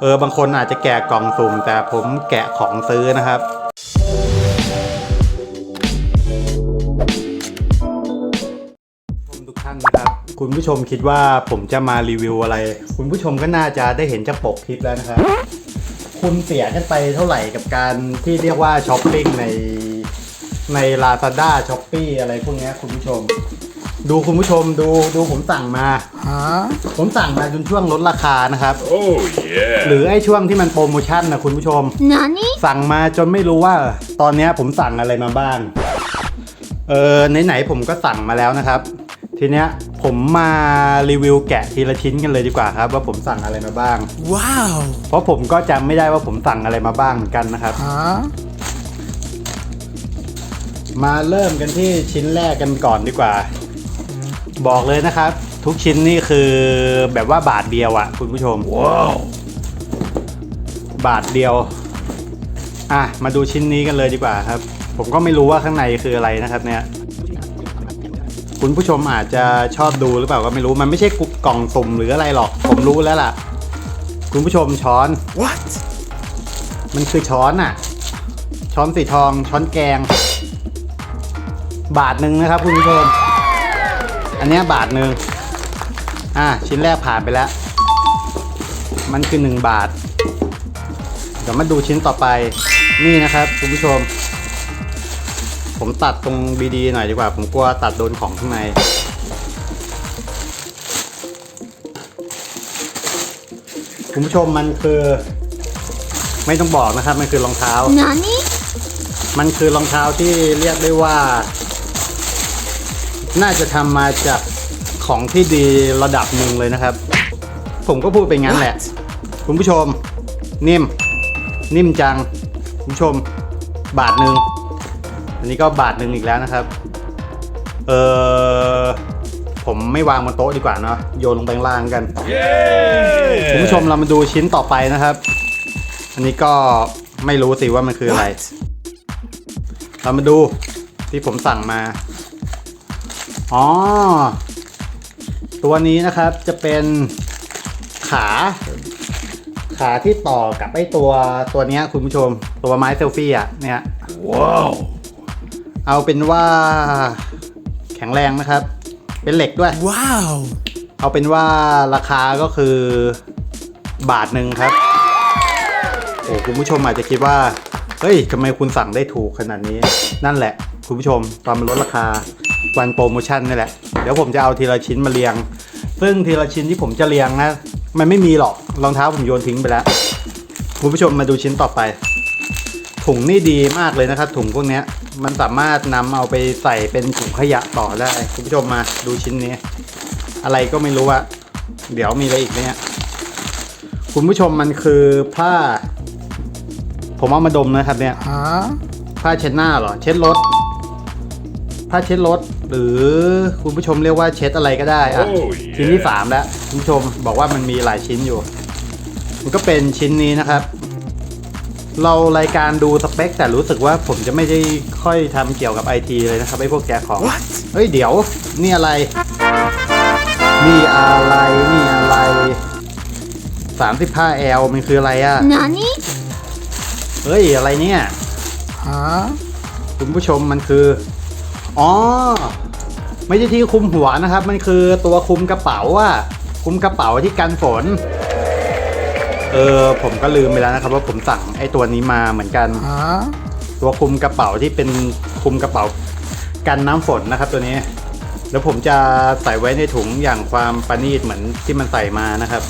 เออบางคนอาจจะแกะกล่องสุ่ม แต่ผมแกะของซื้อนะครับทุกท่านนะครับ คุณผู้ชมคิดว่าผมจะมารีวิวอะไร คุณผู้ชมก็น่าจะได้เห็นจากปกคลิปแล้วนะครับ คุณเสียกันไปเท่าไหร่กับการที่เรียกว่าช้อปปิ้งในใน Lazada s h o p e e อะไรพวกนี้คุณผู้ชม ดูคุณผู้ชมดูดูผมสั่งมาผมสั่งมาจนช่วงลดราคานะครับ Oh yeah. หรือไอ้ช่วงที่มันโปรโมชั่นนะคุณผู้ชม何สั่งมาจนไม่รู้ว่าตอนเนี้ยผมสั่งอะไรมาบ้าง เออไหนๆผมก็สั่งมาแล้วนะครับ ทีเนี้ยผมมารีวิวแกะทีละชิ้นกันเลยดีกว่าครับ ว่าผมสั่งอะไรมาบ้าง Wow. เพราะผมก็จำไม่ได้ว่าผมสั่งอะไรมาบ้างเหมือนกันนะครับ Huh? มาเริ่มกันที่ชิ้นแรกกันก่อนดีกว่า บอกเลยนะครับ ทุกชิ้นนี่คือแบบว่าบาทเดียวอะคุณผู้ชม Wow. บาทเดียว อะ มาดูชิ้นนี้กันเลยดีกว่าครับ ผมก็ไม่รู้ว่าข้างในคืออะไรนะครับเนี่ยคุณผู้ชมอาจจะชอบดูหรือเปล่าก็ไม่รู้มันไม่ใช่กล่องสุ่มหรืออะไรหรอก ผมรู้แล้วล่ะ คุณผู้ชมช้อน What? มันคือช้อนอะช้อนสีทองช้อนแกง บาทหนึ่งนะครับคุณผู้ชม อันเนี้ยบาทหนึ่งอะชิ้นแรกผ่านไปแล้ว มันคือหนึ่งบาท เดี๋ยวมาดูชิ้นต่อไปนี่นะครับคุณผู้ชม ผมตัดตรงบีดีหน่อยดีกว่า ผมกลัวตัดโดนของข้างในคุณผู้ชมมันคือ ไม่ต้องบอกนะครับ มันคือรองเท้า何มันคือรองเท้าที่เรียกได้ว่า น่าจะทำมาจากของที่ดีระดับหนึ่งเลยนะครับ ผมก็พูดไปงั้นแหละ คุณผู้ชม นิ่ม นิ่มจัง คุณผู้ชม บาทหนึ่งอันนี้ก็บาทหนึ่งอีกแล้วนะครับ เออผมไม่วางบนโต๊ะดีกว่าเนาะโยนลงไปข้างล่างกันคุณ Yeah. ผู้ชมเรามาดูชิ้นต่อไปนะครับ อันนี้ก็ไม่รู้สิว่ามันคืออะไร What? เรามาดูที่ผมสั่งมา อ๋อ ตัวนี้นะครับจะเป็นขา ขาที่ต่อกับไอ้ตัวตัวเนี้ยคุณผู้ชม ตัวไม้เซลฟี่อะเนี่ย Wow. เอาเป็นว่าแข็งแรงนะครับ เป็นเหล็กด้วย Wow. เอาเป็นว่าราคาก็คือบาทหนึ่งครับ โอ้คุณผู้ชมอาจจะคิดว่า เฮ้ยทำไมคุณสั่งได้ถูกขนาดนี้ นั่นแหละ คุณผู้ชมตอนมันลดราคา วันโปรโมชั่นนี่แหละ เดี๋ยวผมจะเอาทีละชิ้นมาเรียง ซึ่งทีละชิ้นที่ผมจะเรียงนะ มันไม่มีหรอกรองเท้าผมโยนทิ้งไปแล้ว คุณผู้ชมมาดูชิ้นต่อไป ถุงนี่ดีมากเลยนะครับ ถุงพวกเนี้ยมันสามารถนำเอาไปใส่เป็นถุงขยะต่อได้ คุณผู้ชมมาดูชิ้นนี้ อะไรก็ไม่รู้อะเดี๋ยวมีอะไรอีกเนี่ยคุณผู้ชมมันคือผ้า ผมเอามาดมนะครับเนี่ย Huh? ผ้าเช็ดหน้าเหรอ เช็ดรถ ผ้าเช็ดรถ หรือคุณผู้ชมเรียกว่าเช็ดอะไรก็ได้อะโอ้ยชิ้นที่สามแล้วคุณผู้ชมบอกว่ามันมีหลายชิ้นอยู่ มันก็เป็นชิ้นนี้นะครับ เรารายการดูสเปค แต่รู้สึกว่าผมจะไม่ได้ค่อยทำเกี่ยวกับไอทีเลยนะครับไอ้พวกแกะของ What? เฮ้ยเดี๋ยว นี่อะไร นี่อะไร นี่อะไรสามสิบห้าแอลมันคืออะไรอะ่ะ何เฮ้ย อะไรเนี่ย Huh? คุณผู้ชมมันคือ อ๋อ ไม่ใช่ที่คุมหัวนะครับ มันคือตัวคุมกระเป๋าอะคุมกระเป๋าที่กันฝน เออ ผมก็ลืมไปแล้วนะครับ ว่าผมสั่งไอ้ตัวนี้มาเหมือนกัน Huh? ตัวคุมกระเป๋าที่เป็นคุมกระเป๋ากันน้ำฝนนะครับตัวนี้ แล้วผมจะใส่ไว้ในถุงอย่างความประณีตเหมือนที่มันใส่มานะครับ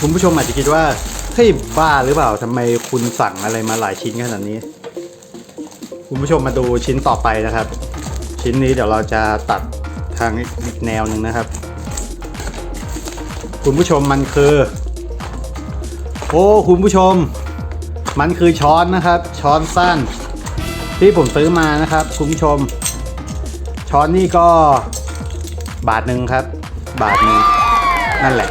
คุณผู้ชมอาจจะคิดว่าเฮ้ยบ้าหรือเปล่าทำไมคุณสั่งอะไรมาหลายชิ้นขนาดนี้ คุณผู้ชมมาดูชิ้นต่อไปนะครับ ชิ้นนี้เดี๋ยวเราจะตัดทางอีกแนวหนึ่งนะครับ คุณผู้ชมมันคือ โอ้คุณผู้ชม มันคือช้อนนะครับ ช้อนสั้น ที่ผมซื้อมานะครับ คุณผู้ชม ช้อนนี่ก็บาทหนึ่งครับ บาทหนึ่งนั่นแหละ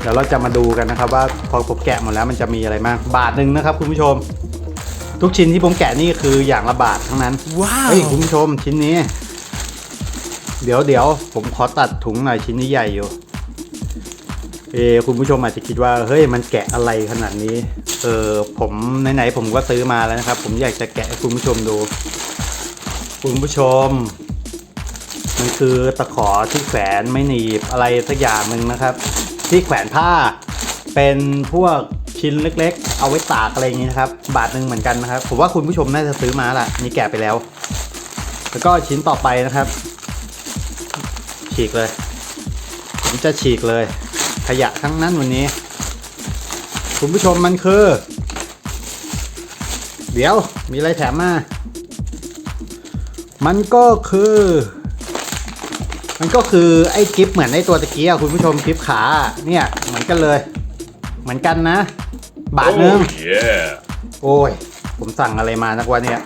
เดี๋ยวเราจะมาดูกันนะครับ ว่าพอผมแกะหมดแล้วมันจะมีอะไรบ้างบาทหนึ่งนะครับ คุณผู้ชม ทุกชิ้นที่ผมแกะนี่คืออย่างละบาททั้งนั้นเฮ้ยคุณ Wow. ผู้ชมชิ้นนี้ เดี๋ยวเดี๋ยวผมขอตัดถุงหน่อยชิ้นนี้ใหญ่อยู่ เออคุณผู้ชมอาจจะคิดว่า เฮ้ยมันแกะอะไรขนาดนี้ เออผมไหนๆผมก็ซื้อมาแล้วนะครับ ผมอยากจะแกะให้คุณผู้ชมดู คุณผู้ชม มันคือตะขอที่แขวนไม่หนีบอะไรสักอย่างหนึ่งนะครับ ที่แขวนผ้าเป็นพวก ชิ้นเล็กๆ เอาไว้ตากอะไรอย่างนี้นะครับ บาทหนึ่งเหมือนกันนะครับ ผมว่าคุณผู้ชมน่าจะซื้อมาละนี่แกะไปแล้ว แล้วก็ชิ้นต่อไปนะครับ ฉีกเลย ผมจะฉีกเลย ขยะทั้งนั้นวันนี้ คุณผู้ชมมันคือ เดี๋ยวมีอะไรแถมมา มันก็คือ มันก็คือไอ้กิฟเหมือนไอ้ตัวตะกี้อะคุณผู้ชมกิฟขาเนี่ยเหมือนกันเลย เหมือนกันนะ บาทหนึง Oh, yeah. โอ้ย ผมสั่งอะไรมานักวันเนี่ย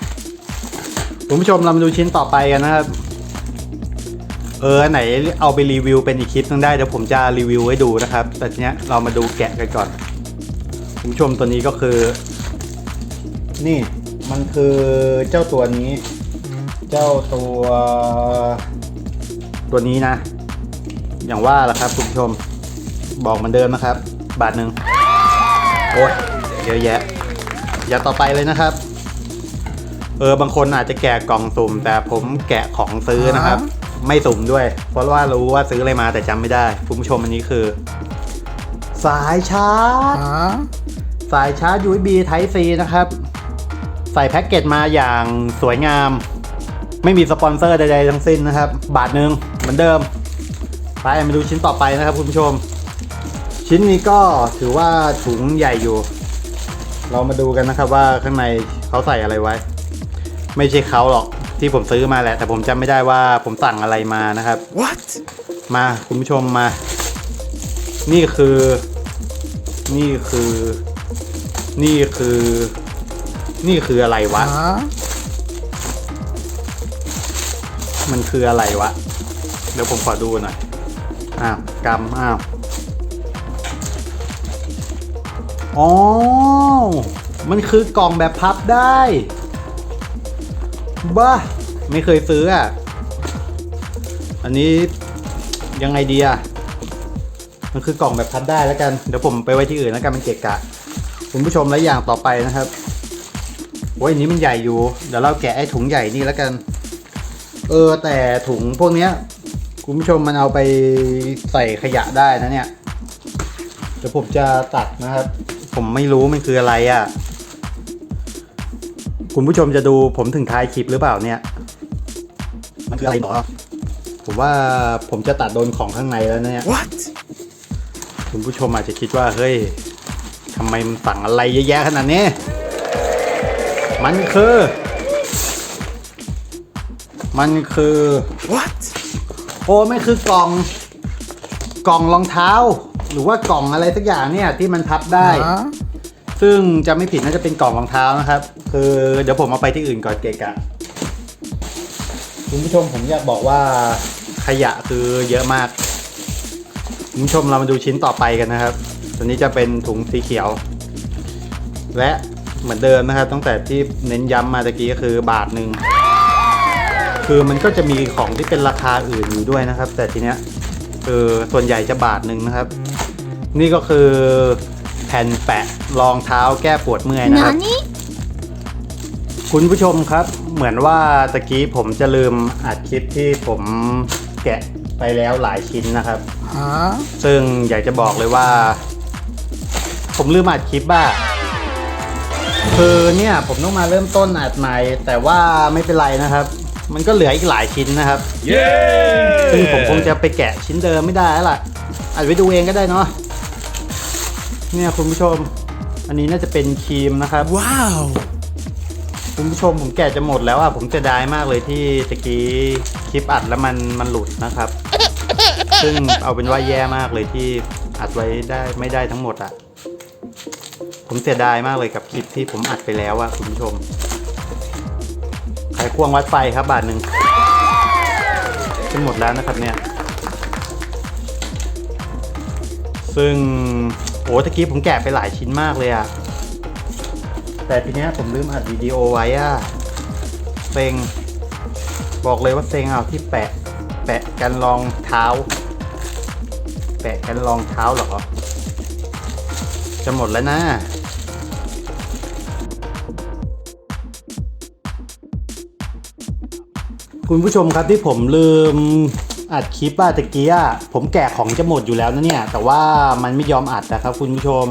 คุณผู้ชมเรามาดูชิ้นต่อไปกันนะครับ เอออันไหนเอาไปรีวิวเป็นอีกคลิปนึงได้เดี๋ยวผมจะรีวิวให้ดูนะครับ แต่ทีเนี้ยเรามาดูแกะกันก่อน คุณผู้ชมตัวนี้ก็คือ นี่มันคือเจ้าตัวนี้ เจ้าตัว ตัวนี้นะ อย่างว่าล่ะครับคุณผู้ชมบอกเหมือนเดิมนะครับ บาทหนึ่ง โอ้ยเยอะแยะ อย่าต่อไปเลยนะครับ เออบางคนอาจจะแกะกล่องสุ่ม แต่ผมแกะของซื้อนะครับ ไม่สุ่มด้วย เพราะว่ารู้ว่าซื้ออะไรมาแต่จำไม่ได้คุณผู้ชมอันนี้คือ สายชาร์จ สายชาร์จ USB Type C นะครับ ใส่แพ็กเกจมาอย่างสวยงาม ไม่มีสปอนเซอร์ใดๆทั้งสิ้นนะครับ บาทหนึ่งเหมือนเดิมไปมาดูชิ้นต่อไปนะครับคุณผู้ชม ชิ้นนี้ก็ถือว่าถุงใหญ่อยู่ เรามาดูกันนะครับว่าข้างในเขาใส่อะไรไว้ ไม่ใช่เขาหรอกที่ผมซื้อมาแหละ แต่ผมจำไม่ได้ว่าผมสั่งอะไรมานะครับ What? มาคุณผู้ชมมา นี่คือ นี่คือ นี่คือ นี่คืออะไรวะ มันคืออะไรวะ เดี๋ยวผมขอดูหน่อย อ้าวกำอ้าว อ๋อ มันคือกล่องแบบพับได้ บ้า ไม่เคยซื้ออะ อันนี้ยังไงดีอะ มันคือกล่องแบบพับได้แล้วกัน เดี๋ยวผมไปไว้ที่อื่นแล้วกันมันเกะกะ คุณผู้ชมและอย่างต่อไปนะครับโอ้ยอันนี้มันใหญ่อยู่ เดี๋ยวเราแกะไอ้ถุงใหญ่นี่แล้วกัน เออ แต่ถุงพวกเนี้ย คุณผู้ชมมันเอาไปใส่ขยะได้นะเนี่ย เดี๋ยวผมจะตัดนะครับ ผมไม่รู้มันคืออะไรอะ่ะ คุณผู้ชมจะดูผมถึงท้ายคลิปหรือเปล่าเนี่ย มันคืออะไรหรอ ผมว่าผมจะตัดโดนของข้างในแล้วเนี่ย What? คุณผู้ชมอาจจะคิดว่า เฮ้ยทำไมมันสั่งอะไรเยอะแยะขนาดนี้ มันคือ มันคือ What? โอ้ไม่คือกล่อง กล่องรองเท้า หรือว่ากล่องอะไรสักอย่างเนี่ยที่มันพับได้ ซึ่งจะไม่ผิดน่าจะเป็นกล่องรองเท้านะครับ คือเดี๋ยวผมเอาไปที่อื่นก่อนเกะกะคุณผู้ชมผมอยากบอกว่าขยะคือเยอะมากคุณผู้ชมเรามาดูชิ้นต่อไปกันนะครับ ตัวนี้จะเป็นถุงสีเขียว และเหมือนเดิมนะครับ ตั้งแต่ที่เน้นย้ำมาตะกี้ก็คือบาทหนึ่งคือมันก็จะมีของที่เป็นราคาอื่นอยู่ด้วยนะครับ แต่ทีเนี้ยคือส่วนใหญ่จะบาทหนึ่งนะครับ นี่ก็คือแผ่นแปะรองเท้าแก้ปวดเมื่อยนะครับ何คุณผู้ชมครับ เหมือนว่าตะกี้ผมจะลืมอัดคลิปที่ผมแกะไปแล้วหลายชิ้นนะครับซึ่งอยากจะบอกเลยว่า ผมลืมอัดคลิปบ้าคือเนี่ยผมต้องมาเริ่มต้นอัดใหม่ แต่ว่าไม่เป็นไรนะครับ มันก็เหลืออีกหลายชิ้นนะครับซึ่งผมคงจะ Yeah. ไปแกะชิ้นเดิมไม่ได้แล้วล่ะอัดไว้ดูเองก็ได้เนาะ เนี่ยคุณผู้ชม อันนี้น่าจะเป็นครีมนะครับ Wow. คุณผู้ชมผมแกะจะหมดแล้วอะผมเสียดายมากเลยที่ตะกี้คลิปอัดแล้วมันมันหลุดนะครับ ซึ่งเอาเป็นว่าแย่มากเลยที่อัดไว้ได้ไม่ได้ทั้งหมดอะ ผมเสียดายมากเลยกับคลิปที่ผมอัดไปแล้วอะคุณผู้ชมไขควงวัดไฟครับบาทหนึ่งจะหมดแล้วนะครับเนี่ย ซึ่ง โอ้ตะกี้ผมแกะไปหลายชิ้นมากเลยอะแต่ทีเนี้ยผมลืมอัดวิดีโอไว้อะเซ็งบอกเลยว่าเซ็งเอาที่แปะ แปะกันรองเท้า แปะกันรองเท้าเหรอ จะหมดแล้วนะคุณผู้ชมครับที่ผมลืม อัดคลิปอะตะกี้อะผมแกะของจะหมดอยู่แล้วนะเนี่ย แต่ว่ามันไม่ยอมอัดนะครับคุณผู้ชม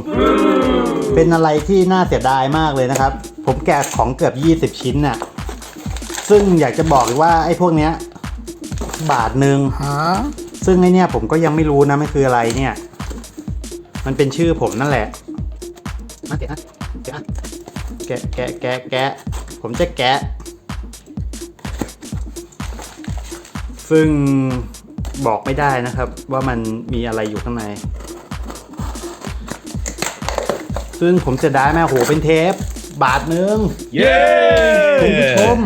เป็นอะไรที่น่าเสียดายมากเลยนะครับ ผมแกะของเกือบ 20 ชิ้นน่ะซึ่งอยากจะบอกเลยว่าไอ้พวกเนี้ย บาทหนึ่ง Huh? ซึ่งไอเนี่ยผมก็ยังไม่รู้นะมันคืออะไรเนี่ย มันเป็นชื่อผมนั่นแหละมาเดี๋ยวนะเดี๋ยวนะแกะแกะแกะแกะผมจะแกะ ซึ่งบอกไม่ได้นะครับว่ามันมีอะไรอยู่ข้างใน ซึ่งผมเสียดายมากโหเป็นเทป บาทหนึ่งคุณผู้ชม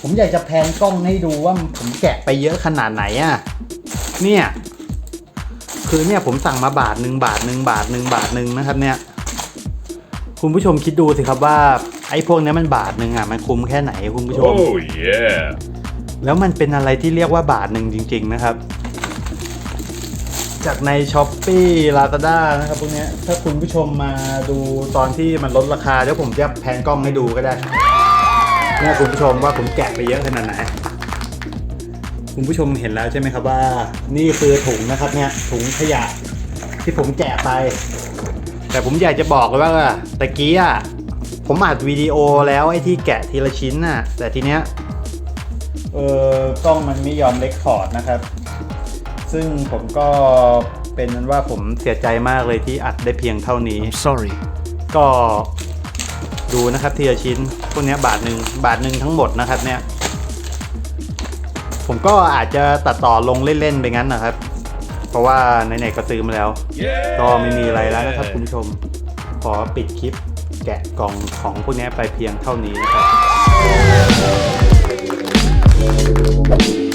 ผมอยากจะแพนกล้องให้ดูว่าผมแกะไปเยอะขนาดไหนอะเนี่ย คือเนี่ยผมสั่งมาบาทหนึ่งบาทหนึ่งบาทหนึ่งบาทหนึ่งนะครับ เนี่ย คุณผู้ชมคิดดูสิครับว่าไอ้พวกเนี้ยมันบาทหนึ่งอะมันคุ้มแค่ไหนคุณผู้ชม Oh yeah. แล้วมันเป็นอะไรที่เรียกว่าบาทหนึ่งจริง ๆ นะครับ จากใน s h อ p e e Lazada นะครับพวกนี้ถ้าคุณผู้ชมมาดูตอนที่มันลดราคาเดี๋ยวผมจะแพนกล้องให้ดูก็ได้เนี่ยคุณผู้ชมว่าผมแกะไปเยอะขนาดไหนคุณผู้ชมเห็นแล้วใช่ไหมครับว่า นี่คือถุงนะครับเนี่ยถุงขยะที่ผมแกะไป แต่ผมอยากจะบอกเลยว่าตะกี้อะผมอัดวิดีโอแล้วไอ้ที่แกะทีละชิ้นน่ะ แต่ทีเนี้ย เออกล้องมันไม่ยอมเลคคอร์ดนะครับ ซึ่งผมก็เป็นนั้นว่าผมเสียใจมากเลยที่อัดได้เพียงเท่านี้ I'm sorry. ก็ดูนะครับทีละชิ้นพวกเนี้ยบาทหนึ่งบาทหนึ่งทั้งหมดนะครับเนี่ย ผมก็อาจจะตัดต่อลงเล่นๆไปงั้นนะครับ เพราะว่าไหนๆก็ซื้อมาแล้ว Yeah. ก็ไม่มีอะไรแล้วนะครับคุณผู้ชม ขอปิดคลิปแกะกล่องของพวกเนี้ยไปเพียงเท่านี้นะครับ Thank you.